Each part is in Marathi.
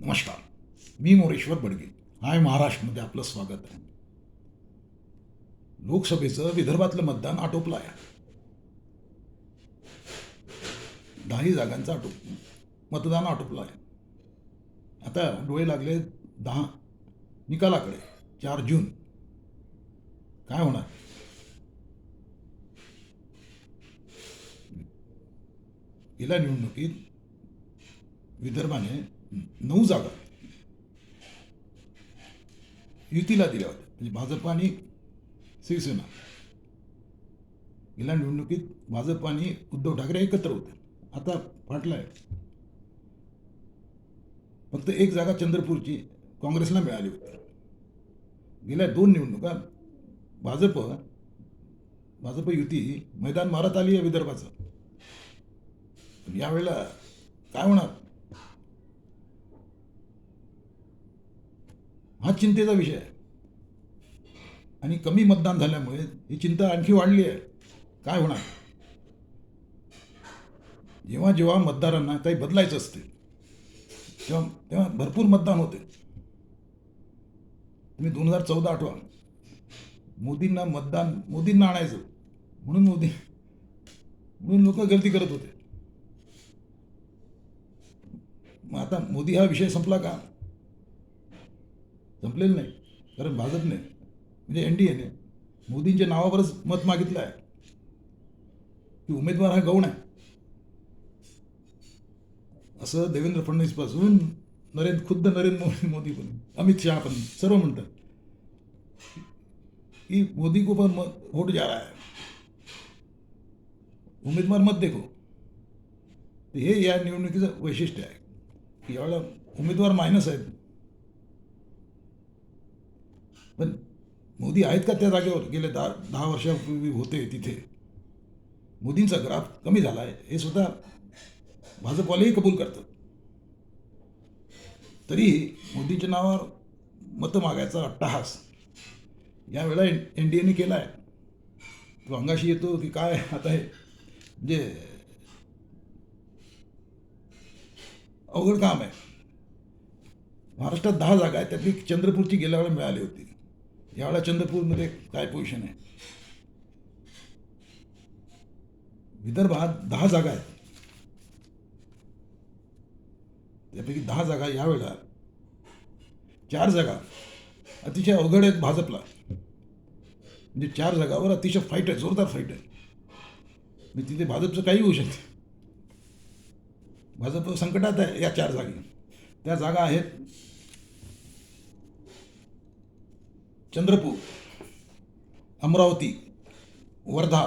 नमस्कार. मी मोरेश्वर बडगे. हाय महाराष्ट्रमध्ये आपलं स्वागत आहे. लोकसभेचं विदर्भातलं मतदान आटोपलं आहे. दहाही जागांचं आटोप मतदान आटोपलं आहे. आता डोळे लागले दहा निकालाकडे चार जून. काय होणार? गेल्या निवडणुकीत विदर्भाने नऊ जागा. युतीला दिल्या होत्या. म्हणजे भाजप आणि शिवसेना. गेल्या निवडणुकीत भाजप आणि उद्धव ठाकरे एकत्र होते. आता फाटलाय. फक्त एक जागा चंद्रपूरची काँग्रेसला मिळाली होती. गेल्या दोन निवडणुका भाजप भाजप युती मैदान मारत आली आहे विदर्भाचं. पण यावेळेला काय होणार? हा चिंतेचा विषय आहे. आणि कमी मतदान झाल्यामुळे ही चिंता आणखी वाढली आहे. काय होणार? जेव्हा जेव्हा मतदारांना काही बदलायचं असते तेव्हा तेव्हा भरपूर मतदान होते. तुम्ही दोन हजार चौदा आठवा. मोदींना मतदान मोदींना आणायचं. म्हणून मोदी म्हणून लोक गर्दी करत होते. मग आता मोदी हा विषय संपला का? संपलेला नाही. कारण भाजपने म्हणजे एन डी एने मोदींच्या नावावरच मत मागितलं आहे. की उमेदवार हा गौण आहे. असं देवेंद्र फडणवीसपासून नरेंद्र खुद्द नरेंद्र मोदी मोदी पण अमित शहा पण सर्व म्हणतात. की मोदी को पण मत वोट जा रहा है. उमेदवार मत देखो. हे या निवडणुकीचं वैशिष्ट्य आहे. की यावेळेला उमेदवार मायनस आहेत. पण मोदी आहेत का त्या जागेवर? गेले दहा दहा वर्षापूर्वी होते तिथे. मोदींचा ग्राफ कमी झाला आहे हे सुद्धा भाजपवालेही कबूल करतात. तरी मोदींच्या नावावर मतं मागायचा अट्टहास यावेळेला एन एन डी एने केला आहे तो अंगाशी येतो की काय आता हे म्हणजे अवघड काम आहे. महाराष्ट्रात दहा जागा आहेत त्यातली चंद्रपूरची गेल्या वेळेला मिळाली होती. यावेळेला चंद्रपूरमध्ये काय पोझिशन आहे? विदर्भात दहा जागा आहेत. त्यापैकी दहा जागा यावेळेला चार जागा अतिशय अवघड आहेत भाजपला. म्हणजे चार जागावर अतिशय फाईट आहे जोरदार फाईट आहे. म्हणजे तिथे भाजपचं काही होऊ शकते भाजप संकटात आहे या चार जागी. त्या जागा आहेत. चंद्रपूर अमरावती वर्धा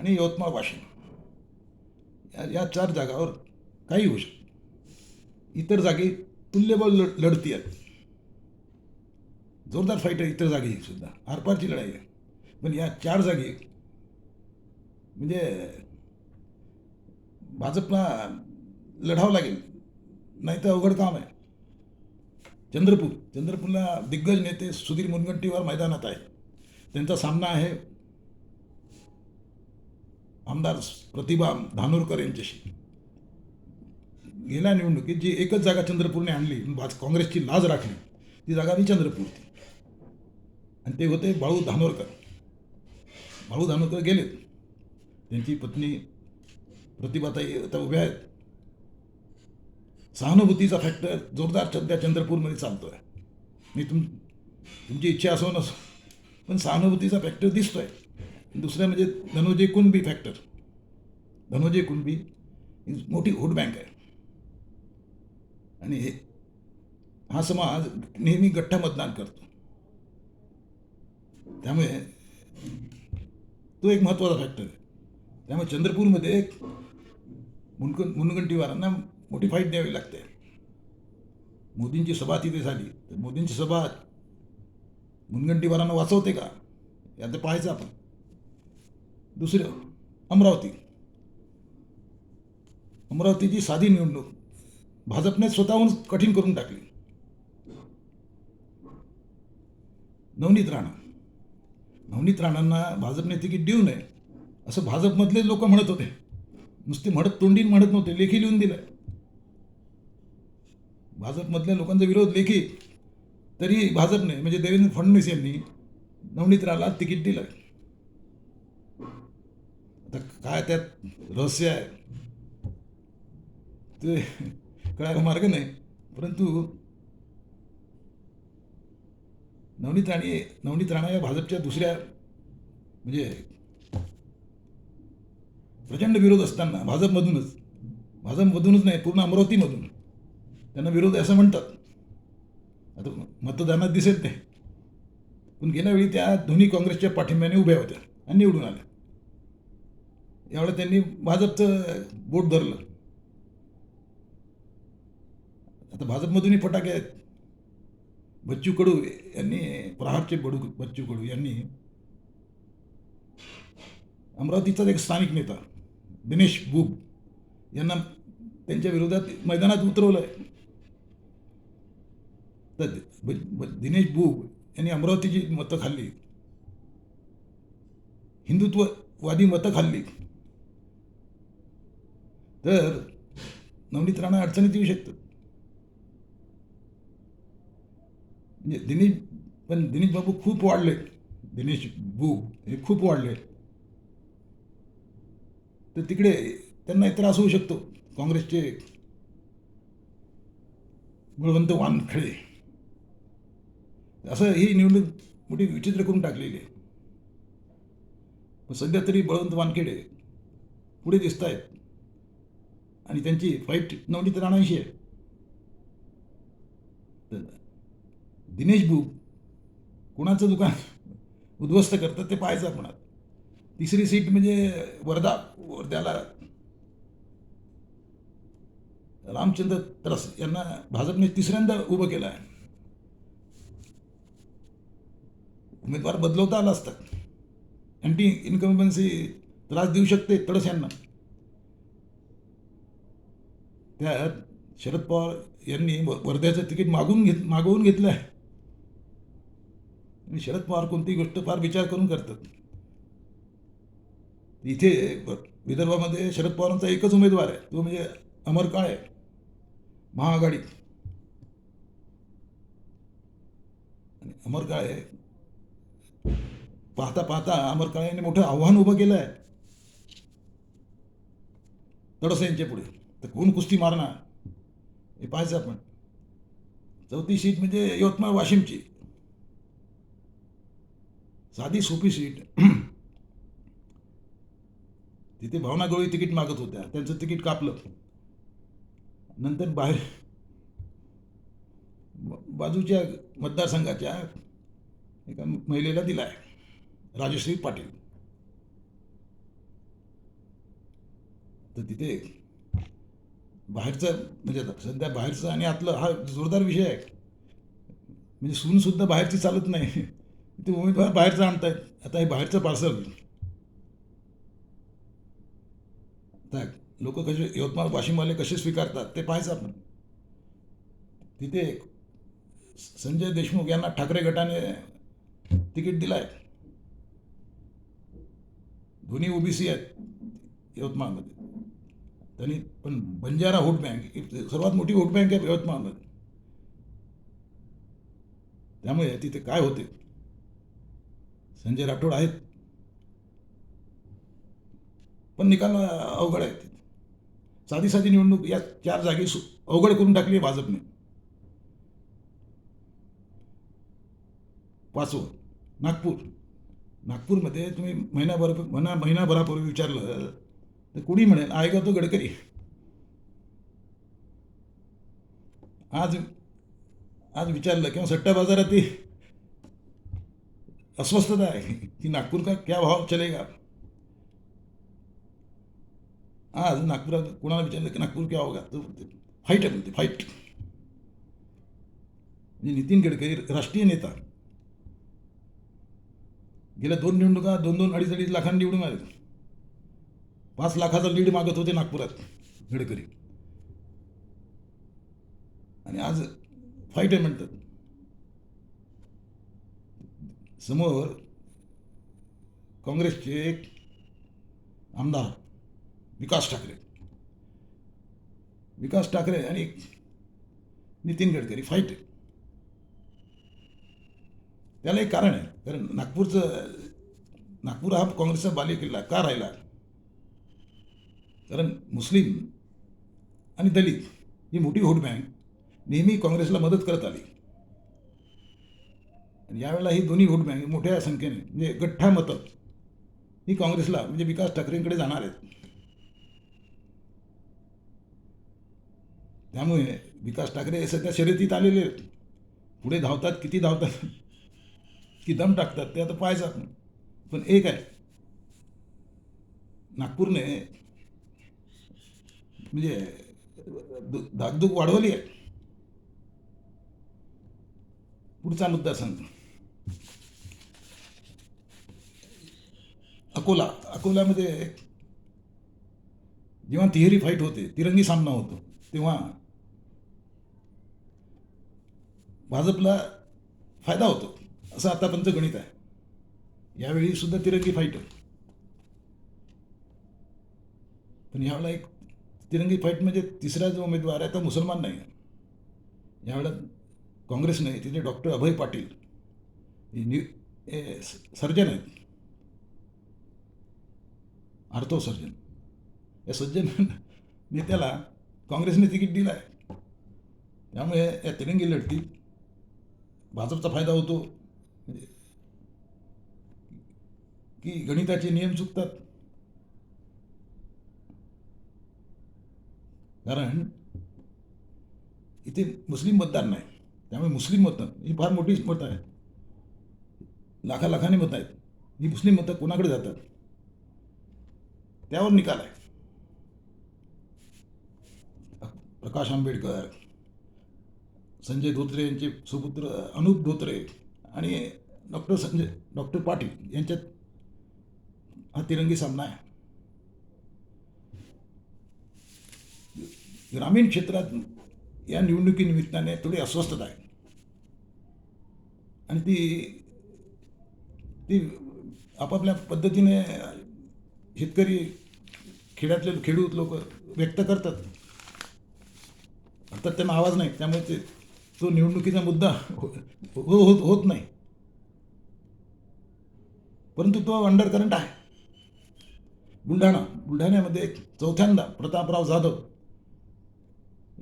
आणि यवतमाळ वाशिम. या या चार जागावर काही होऊ शकतं इतर जागी तुल्यबळ लढ लढती आहेत. जोरदार फाईट आहे इतर जागी सुद्धा. आरपारची लढाई आहे. पण या चार जागी म्हणजे भाजपला लढावं लागेल. नाही तर अवघड काम आहे. चंद्रपूर चंद्रपूरला दिग्गज नेते सुधीर मुनगंटीवार मैदानात आहे त्यांचा सामना आहे आमदार प्रतिभा धानोरकर यांच्याशी. गेल्या निवडणुकीत जी एकच जागा चंद्रपूरने आणली भाज काँग्रेसची लाज राखली ती जागा मी चंद्रपूरची. आणि ते होते बाळू धानोरकर. बाळू धानोरकर गेलेत. त्यांची पत्नी प्रतिभाताई आता उभ्या आहेत. सहानुभूतीचा फॅक्टर जोरदार सध्या चंद्रपूरमध्ये चालतो आहे मी तुम तुमची इच्छा असो नसो पण सहानुभूतीचा फॅक्टर दिसतो आहे दुसरं म्हणजे धनोजय कुणबी फॅक्टर धनोजय कुणबी इज मोठी व्होट बँक आहे. आणि हे हा समाज नेहमी गठ्ठा मतदान करतो. त्यामुळे तो एक महत्त्वाचा फॅक्टर आहे. त्यामुळे चंद्रपूरमध्ये मुनक मुनगंटीवारांना मोठी फाईट द्यावी लागते मोदींची सभा तिथे झाली. तर मोदींची सभा मुनगंटीवारांना वाचवते का? यात पाहायचं आपण. दुसरं अमरावती. अमरावतीची साधी निवडणूक भाजपने स्वतःहून कठीण करून टाकली. नवनीत राणा. नवनीत राणांना भाजपने तिकीट देऊ नये असं भाजपमधले लोक म्हणत होते. नुसते म्हणत तोंडीन म्हणत नव्हते लेखी लिहून दिलं. भाजपमधल्या लोकांचा विरोध लेखी तरी भाजपने म्हणजे देवेंद्र फडणवीस यांनी नवनीत राहाला तिकीट दिलं. आता काय त्यात रहस्य आहे? ते कळायला मार्ग नाही. परंतु नवनीत राणे नवनीत राणा या भाजपच्या दुसऱ्या म्हणजे प्रचंड विरोध असताना भाजपमधूनच भाजपमधूनच नाही पूर्ण अमरावतीमधून त्यांना विरोध असं म्हणतात. आता मतदानात दिसेल ते. पण गेल्यावेळी त्या दोन्ही काँग्रेसच्या पाठिंब्याने उभ्या होत्या आणि निवडून आल्या. यावेळेला त्यांनी भाजपचं बोट धरलं. आता भाजपमधूनही फटाके आहेत. बच्चू कडू यांनी प्रहारचे बडू बच्चू कडू यांनी अमरावतीचाच एक स्थानिक नेता दिनेश बुब यांना त्यांच्या विरोधात मैदानात उतरवलं आहे तर दिनेश बुब यांनी अमरावतीची मतं खाल्ली. हिंदुत्ववादी मतं खाल्ली. तर नवनीत राणा अडचणीत येऊ शकतात. म्हणजे दिनेश पण दिनेश बाबू खूप वाढले. दिनेश बुब हे खूप वाढले. तर तिकडे त्यांना त्रास होऊ शकतो. काँग्रेसचे बळवंत वानखळे असं ही निवडणूक मोठी विचित्र करून टाकलेली आहे. सध्या तरी बळवंत वानखेडे पुढे दिसत आहेत आणि त्यांची फाईट नवनीत राणांशी आहे. दिनेश बुब कुणाचं दुकान उद्ध्वस्त करतात ते पाहायचं आपण तिसरी सीट म्हणजे वर्धा वर्ध्याला रामचंद्र तरस यांना भाजपने तिसऱ्यांदा उभं केलं आहे. उमेदवार बदलवता आला असतात अँटी इन्कम्बन्सी त्रास देऊ शकते तडस यांना. त्यात शरद पवार यांनी वर्ध्याचं तिकीट मागून घेत मागवून घेतलं आहे. आणि शरद पवार कोणतीही गोष्ट फार विचार करून करतात. इथे विदर्भामध्ये शरद पवारांचा एकच उमेदवार आहे. तो म्हणजे अमर काळे. महाआघाडी. आणि अमर काळे पाहता पाहता अमर काळे यांनी मोठं आव्हान उभं केलं आहे तडस यांच्या पुढे. तर कोण कुस्ती मारणार. हे पाहायचं आपण. चौथी सीट म्हणजे यवतमाळ वाशिमची. साधी सोपी सीट. तिथे भावना गवळी तिकीट मागत होत्या. त्यांचं तिकीट कापलं. नंतर बाहेर बाजूच्या मतदारसंघाच्या एका महिलेला दिला आहे राजश्री पाटील. तर तिथे बाहेरचं म्हणजे आता सध्या बाहेरचं आणि आतलं हा जोरदार विषय आहे. म्हणजे सूनसुद्धा बाहेरची चालत नाही. ते उमेदवार बाहेरचं आणतायत. आता हे बाहेरचं पार्सल. लोक कसे यवतमाळ वाशिमवाले कसे स्वीकारतात ते पाहायचं आपण. तिथे संजय देशमुख यांना ठाकरे गटाने तिकीट दिलं आहे दोन्ही ओबीसी आहेत यवतमाळमध्ये. त्यांनी पण बंजारा व्होट बँक ही सर्वात मोठी व्होट बँक आहे यवतमाळमध्ये. त्यामुळे तिथे काय होते? संजय राठोड आहेत. पण निकाल अवघड आहेत साधी साधी निवडणूक या चार जागी सु- अवघड करून टाकली आहे भाजपने. पाचवं नागपूर. नागपूरमध्ये तुम्ही महिनाभर म्हणा महिनाभरापूर्वी विचारलं तर कुणी म्हणेल? आएगा तो गडकरी. आज आज विचारलं किंवा सट्टा बाजारात ती अस्वस्थता आहे की नागपूर का क्या भाव चलेगा? आज नागपुरात कोणाला विचारलं की नागपूर क्या होगा? तो फाईट आहे बोलते फाईट. म्हणजे नितीन गडकरी राष्ट्रीय नेता गेल्या दोन निवडणुका दोन दोन अडीच अडीच लाखांनी निवडून आले पाच लाखाचा लीड मागत होते नागपुरात गडकरी. आणि आज फाईट आहे म्हणतात. समोर काँग्रेसचे एक आमदार विकास ठाकरे. विकास ठाकरे आणि नितीन गडकरी फाईट आहे. त्याला एक कारण आहे. कारण नागपूरचं नागपूर हा काँग्रेसचा बालेकिल्ला का राहिला? कारण मुस्लिम आणि दलित ही मोठी व्होट बँक नेहमी काँग्रेसला मदत करत आली. आणि यावेळेला ही दोन्ही व्होट बँक मोठ्या संख्येने म्हणजे गठ्ठा मतं ही काँग्रेसला म्हणजे विकास ठाकरेंकडे जाणार आहेत. त्यामुळे विकास ठाकरे हे सध्या शर्यतीत आलेले आहेत. पुढे धावतात किती धावतात? की दम टाकतात ते आता पाहायचं पण एक आहे. नागपूरने म्हणजे धाकधूक वाढवली आहे. पुढचा मुद्दा सांगतो अकोला अकोल्यामध्ये जेव्हा तिहेरी फाईट होते तिरंगी सामना होतो तेव्हा भाजपला फायदा होतो. असं आतापर्यंत गणित आहे. यावेळी सुद्धा तिरंगी फाईट पण यावेळेला एक तिरंगी फाईट म्हणजे तिसरा जो उमेदवार आहे तो मुसलमान नाही आहे. यावेळेला काँग्रेसने तिथे doctor Abhay Patil. New surgeon आहेत. Ortho surgeon. या सज्जन नेत्याला काँग्रेसने तिकीट दिलं आहे त्यामुळे या तिरंगी लढतीत भाजपचा फायदा होतो म्हणजे की गणिताचे नियम चुकतात. कारण इथे मुस्लिम मतदार नाही. त्यामुळे मुस्लिम मतं ही फार मोठी मतं आहेत. लाखा लाखाने मतं आहेत. ही मुस्लिम मतं कोणाकडे जातात? त्यावर निकाल आहे. प्रकाश आंबेडकर संजय धोत्रे यांचे सुपुत्र अनुप धोत्रे आणि डॉक्टर संजय डॉक्टर पाटील यांच्यात हा तिरंगी सामना आहे. ग्रामीण क्षेत्रात या निवडणुकीनिमित्ताने थोडी अस्वस्थता आहे. आणि ती ती आपापल्या पद्धतीने शेतकरी खेड्यातले खेडूत लोक व्यक्त करतात. अर्थात त्यांना आवाज नाही त्यामुळे ते तो निवडणुकीचा मुद्दा हो- हो- होत होत नाही. परंतु तो अंडर करंट आहे. बुलढाणा बुलढाण्यामध्ये चौथ्यांदा प्रतापराव जाधव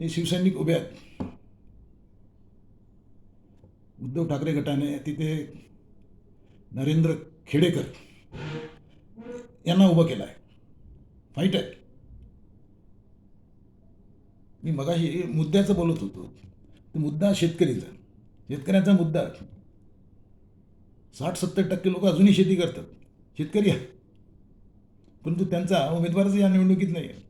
हे शिवसैनिक उभे आहेत. उद्धव ठाकरे गटाने तिथे नरेंद्र खेडेकर यांना उभं केलं आहे फाईट आहे. मी मगाशी मुद्द्याचं बोलत होतो. तो मुद्दा शेतकरीचा. शेतकऱ्यांचा मुद्दा. साठ सत्तर टक्के लोक अजूनही शेती करतात. शेतकरी आहे परंतु त्यांचा उमेदवारच या निवडणुकीत नाही आहे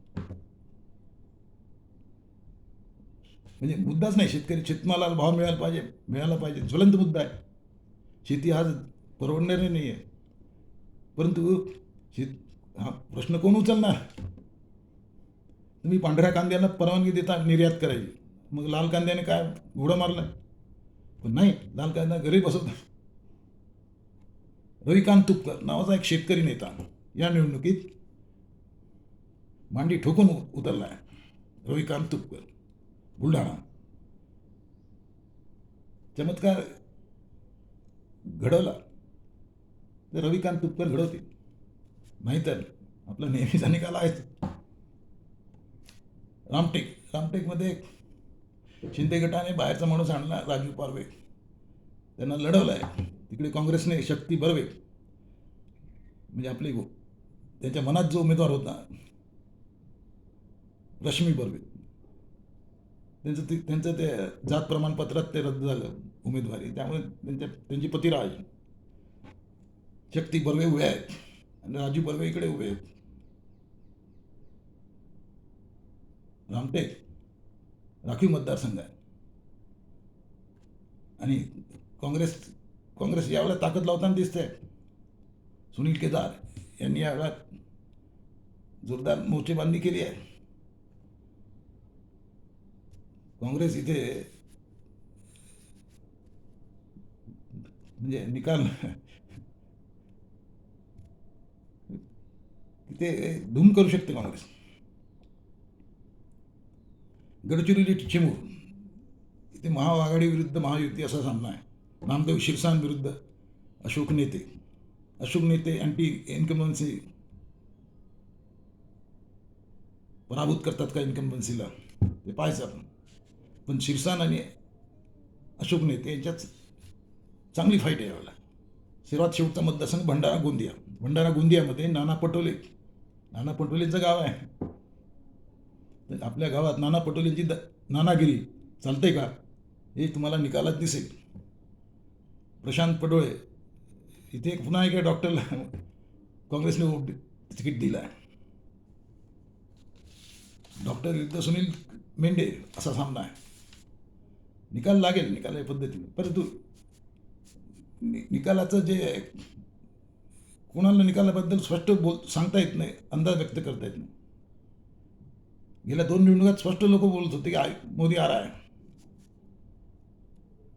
म्हणजे मुद्दाच नाही शेतकरी शेतमालाला भाव मिळायला पाहिजे मिळाला पाहिजे. ज्वलंत मुद्दा आहे. शेती आज परवडणारी नाही आहे परंतु शेत हा प्रश्न कोण उचलणार? तुम्ही पांढऱ्या कांद्याला परवानगी देता निर्यात करायची. मग लाल कांद्याने काय घोडं मारलं पण नाही लाल कांदा घरी बसवता रविकांत तुपकर नावाचा एक शेतकरी नेता. या निवडणुकीत मांडी ठोकून उतरला आहे रविकांत तुपकर बुलढाणा. चमत्कार घडवला तर रविकांत तुपकर घडवतील. नाहीतर आपला नेहमीचा निकाल आहेच. रामटेक रामटेकमध्ये शिंदे गटाने बाहेरचा माणूस आणला राजू पारवे. त्यांना लढवलं आहे तिकडे काँग्रेसने शक्ती बर्वे म्हणजे आपली त्यांच्या मनात जो उमेदवार होता रश्मी बर्वे. त्यांचं ते त्यांचं ते जात प्रमाणपत्रात ते रद्द झालं उमेदवारी. त्यामुळे त्यांच्या त्यांची पतिराज शक्ती बर्वे उभे आहेत. आणि राजू बर्वे इकडे उभे आहेत. रामटेक राखीव मतदारसंघ आहे. आणि काँग्रेस काँग्रेस यावेळेला ताकद लावताना दिसते सुनील केदार. यांनी यावेळेला जोरदार मोर्चेबांधणी केली आहे. काँग्रेस इथे म्हणजे निकाल इथे धूम करू शकते काँग्रेस. गडचिरोली चिमूर इथे महाआघाडी विरुद्ध महायुती असा सामना आहे. नामदेव शिरसान विरुद्ध अशोक नेते. अशोक नेते अँटी इन्कम्बन्सी पराभूत करतात का इन्कम्बन्सीला ते पाहायचं आपण. पण शिरसान आणि अशोक नेते यांच्यात चांगली फाईट आहे यावेळेला. सर्वात शेवटचा मतदारसंघ भंडारा गोंदिया. भंडारा गोंदियामध्ये नाना पटोले. नाना पटोलेंचं गाव आहे. तर आपल्या गावात नाना पटोलेंची द नानागिरी चालते का? हे तुम्हाला निकालात दिसेल. प्रशांत पटोळे इथे एक पुन्हा एका डॉक्टरला काँग्रेसने तिकीट दिलं आहे डॉक्टर विरुद्ध सुनील मेंढे असा सामना आहे. निकाल लागेल निकाल पद्धतीने. परंतु नि निकालाचं जे आहे, कोणाला निकालाबद्दल स्पष्ट बोल सांगता येत नाही अंदाज व्यक्त करता येत नाही. गेल्या दोन निवडणुकात स्पष्ट लोक बोलत होते की आय- मोदी आला आहे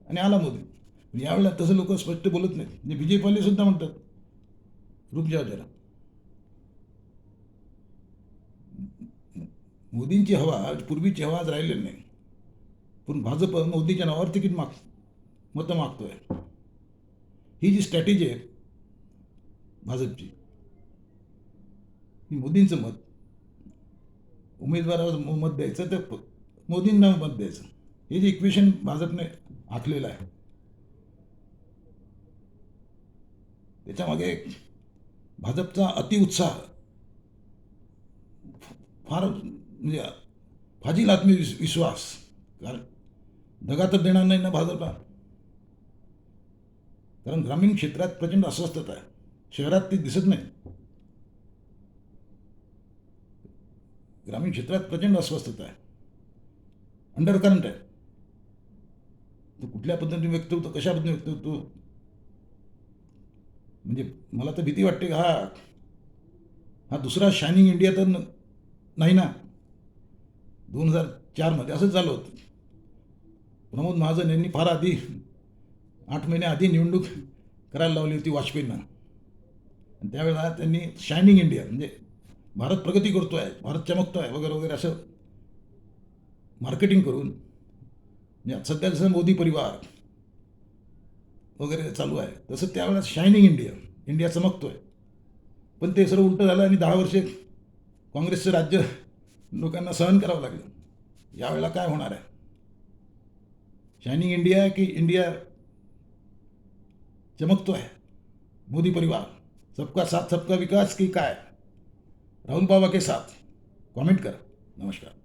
आणि आला मोदी. म्हणजे यावेळेला तसं लोक स्पष्ट बोलत नाहीत. म्हणजे बी जे पीवाले सुद्धा म्हणतात रूप जाओ जरा. मोदींची हवा आज पूर्वीची हवा आज राहिलेली नाही. पण भाजप मोदीच्या नावावर तिकीट माग मतं मागतोय. ही जी स्ट्रॅटेजी आहे भाजपची ही मोदींचं मत. उमेदवारावर म- मत द्यायचं तर मोदींना मत द्यायचं. हे जे इक्वेशन भाजपने आखलेलं आहे त्याच्यामागे भाजपचा अतिउत्साह फार म्हणजे फाजील आत्मविश्वास कारण दगा तर देणार नाही ना भाजपला. कारण ग्रामीण क्षेत्रात प्रचंड अस्वस्थता आहे. शहरात ती दिसत नाही. ग्रामीण क्षेत्रात प्रचंड अस्वस्थता आहे. अंडर करंट आहे. तो कुठल्या पद्धतीने व्यक्त होतो कशा पद्धतीने व्यक्त होतो म्हणजे मला तर भीती वाटते हा हा दुसरा शायनिंग इंडिया तर नाही ना? दोन हजार चारमध्ये असंच झालं होतं. प्रमोद महाजन यांनी फार आधी आठ महिने आधी निवडणूक करायला लावली होती वाजपेयींना. आणि त्यावेळेला त्यांनी शायनिंग इंडिया म्हणजे भारत प्रगती करतो आहे भारत चमकतो आहे वगैरे वगैरे असं मार्केटिंग करून म्हणजे सध्या जसं मोदी परिवार वगैरे चालू आहे. तसं त्यावेळेस शायनिंग इंडिया इंडिया चमकतो आहे पण ते सर्व उलटं झालं आणि दहा वर्षे काँग्रेसचं राज्य लोकांना सहन करावं लागलं. यावेळेला काय होणार आहे? शायनिंग इंडिया की इंडिया चमकतो आहे मोदी परिवार सबका साथ सबका विकास की काय? राहुल बाबा के साथ कमेंट करा. नमस्कार.